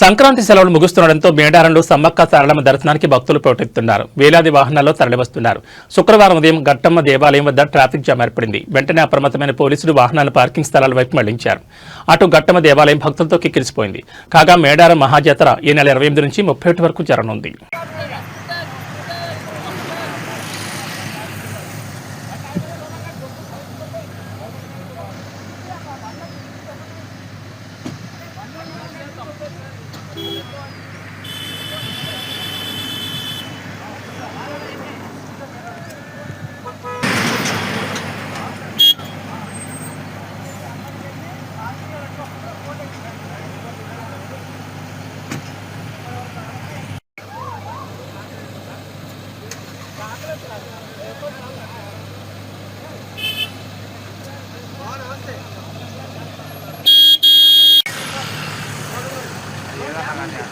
సంక్రాంతి సెలవులు ముగుస్తుండడంతో మేడారంలో సమ్మక్క సారలమ్మ దర్శనానికి భక్తులు పోటెత్తున్నారు వేలాది వాహనాల్లో తరలివస్తున్నారు. శుక్రవారం ఉదయం గట్టమ్మ దేవాలయం వద్ద ట్రాఫిక్ జామ్ ఏర్పడింది. వెంటనే అప్రమత్తమైన పోలీసులు వాహనాలు పార్కింగ్ స్థలాల వైపు మళ్ళించారు. అటు గట్టమ్మ దేవాలయం భక్తులతో కిక్కిరిసిపోయింది. కాగా మేడారం మహాజాతర ఈ నెల ఇరవై ఎనిమిది నుంచి ముప్పై ఒకటి వరకు జరగనుంది. మొత్తం लगाते हैं।